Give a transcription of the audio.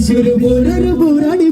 சிறு போரொரு போராடி